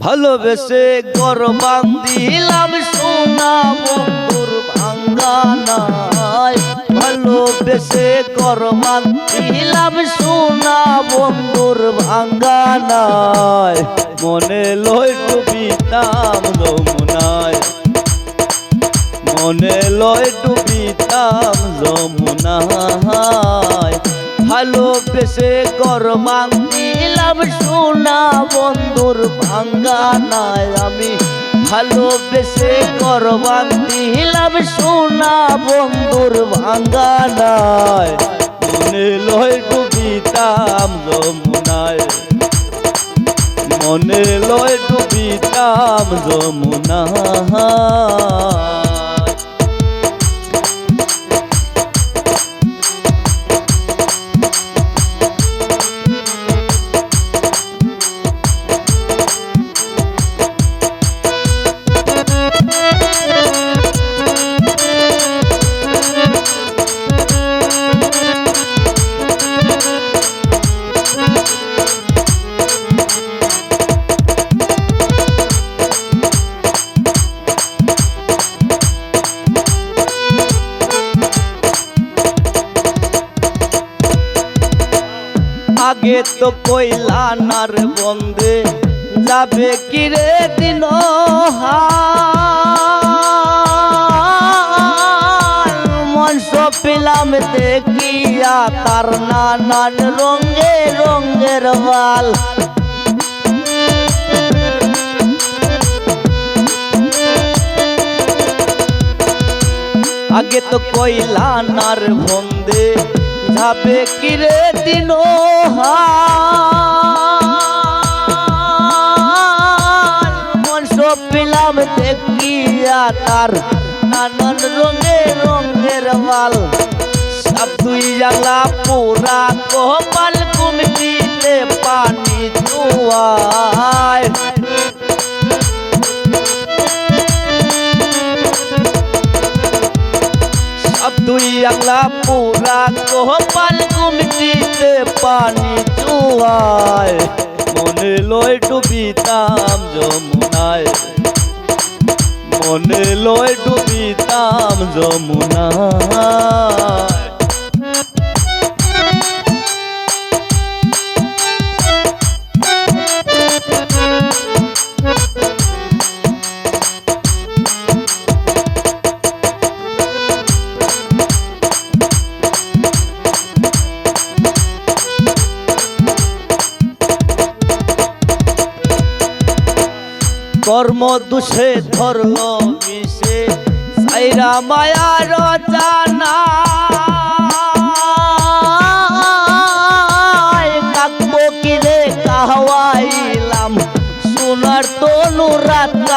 ভালোবেসে গর বান্দিলাম সোনা বন্ধুর ভাঙ্গা নাই ভালোবেসে গর বান্দিলাম সোনা বন্ধুর ভাঙ্গা নাই মনে লই ডুবিতাম যমুনায়। মনে লয় ডুবিতাম যমুনায়। ভালোবেসে গরমান দিলাম সোনা বন্ধুর ভাঙ্গা নাই আমি। ভালোবেসে গরমান দিলাম সোনা বন্ধুর ভাঙ্গা নাই। মনে লয় ডুবিতাম যমুনায়। মনে লয় ডুবিতাম যমুনা আগে তো কইলা, নার বন্দে যাবে কি রে দিন মঞ্চ পেলাম দেখিয়া তার নানান রঙে রঙের বাল। আগে তো কইলা, নার যাবে কিরে দিন মন সব পেলাম দেখিয়া তার নানান রঙে রঙের মাল সব দুই জাংলা পুরা কপাল কুমটিতে পানি চুয়ায় কপাল গুমটিতে পানি চুয়ায়। মনে লয় ডুবিতাম যমুনায়। মনে লয় ডুবিতাম যমুনায়। কর্ম দুষে ধর্ম মিশে। সাইরা মায়া রচনা কাকবো কিরে কাহওয়াইলাম? সোনার তনু রাত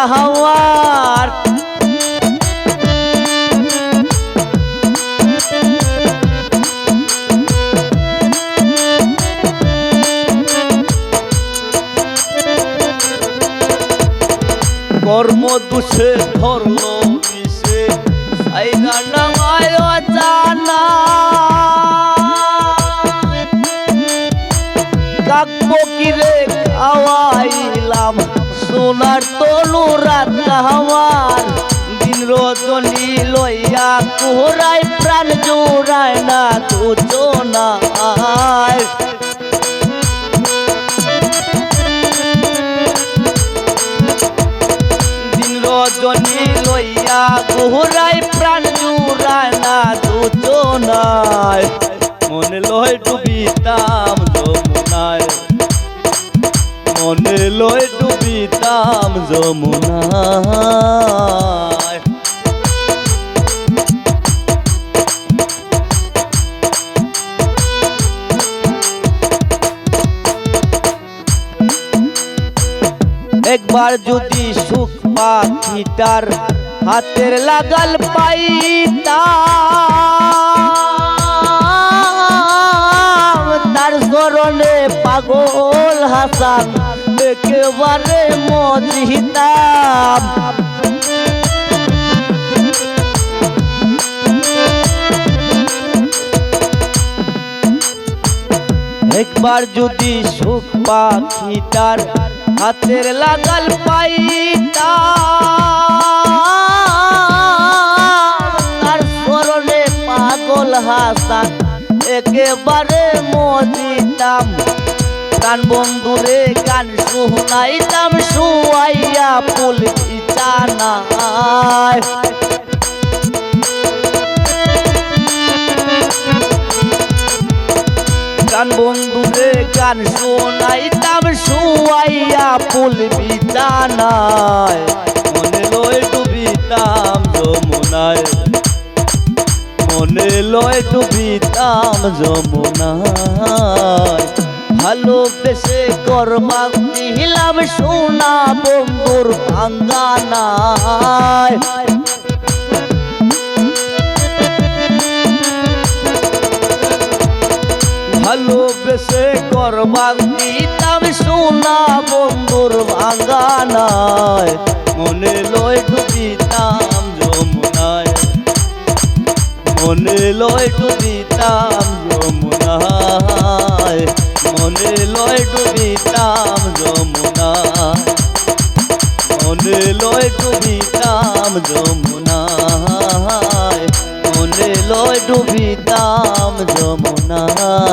কর্ম দুষে ধর্ম মিশে সাইরা নামায় জানা কাকবো কিরে খাওয়াইলাম, সোনার তনু রাত আমার দিন রজনী লইয়া কোহরায় প্রাণ জোড়ায় না দুজনায় রজনী লইয়া গোহরাই প্রাণ জুড়ায় না দুজনায় মনে লয় ডুবিতাম যমুনায়। মনে লয় ডুবিতাম যমুনায়। একবার যদি পাখিটার হাতের লাগাল পাইতাম তার স্মরণে পাগল হাসান একেবারে মজিতাম একবার যদি সুখ পাখিটার হাতের লাগাল পাইটা তার স্মরণে পাগল হাসান, একেবারে মদিতাম প্রাণ বন্ধুরে গান শুনাইতাম, শুয়াইয়া ফুল বিছানায় গান বন্ধুরে গান শোনাইতাম শুয়াইয়া ফুল বিছানায় মনে লয় ডুবিতাম যমুনায়। মনে লয় ডুবিতাম যমুনায়। ভালোবেসে করবা দিলাম সোনা বন্ধুর ভাঙ্গানায় ভালোবেসে করবাক দিতাম সোনা বন্ধুর ভাঙ্গানায় মনে লয় ডুবিতাম যমুনায়। মনে লয় ডুবিতাম যমুনায়, মনে লয় ডুবিতাম যমুনায়। মনে লয় ডুবিতাম যমুনায়, মনে লয় ডুবিতাম যমুনায়।